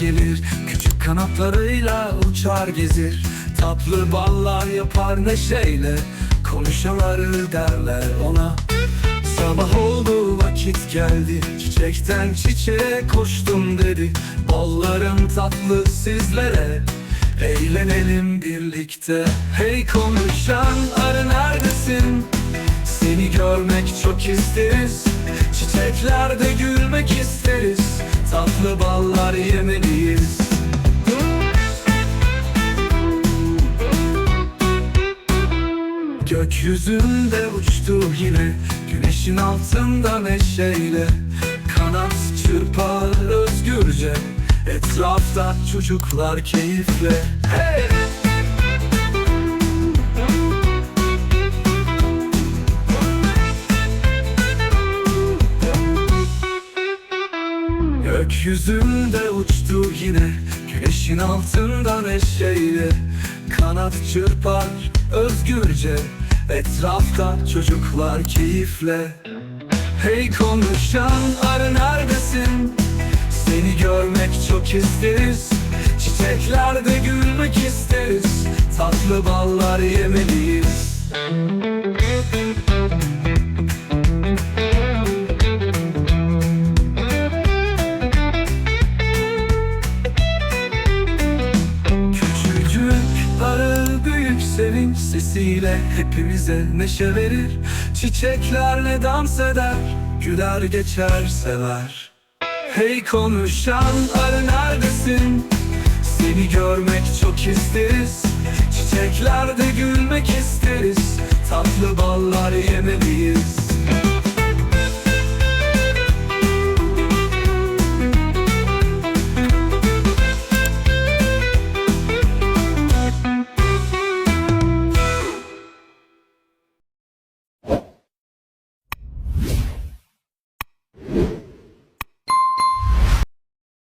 gelir. Küçük kanatlarıyla uçar gezir. Tatlı ballar yapar neşeyle. Konuşaları derler ona. Sabah oldu vakit geldi. Çiçekten çiçeğe koştum dedi. Ballarım tatlı sizlere. Eğlenelim birlikte. Hey konuşan arı neredesin? Seni görmek çok isteriz. Çiçeklerde gülmek isteriz Tatlı ballar yemeliyiz. Gökyüzünde uçtu yine Güneşin altında neşeyle. Kanat çırpar özgürce Etrafta çocuklar keyifle. Hey! Gökyüzünde uçtu yine Güneşin altında neşeyle. Kanat çırpar özgürce Etrafta çocuklar keyifle. Hey konuşan arı neredesin? Seni görmek çok isteriz. Çiçeklerde gülmek isteriz. Tatlı ballar yemeliyiz sesiyle hepimize neşe verir. Çiçeklerle dans eder, güler geçer sever. Hey konuşan arı neredesin? Seni görmek çok isteriz. Çiçeklerde gülmek isteriz. Tatlı ballar yemeliyiz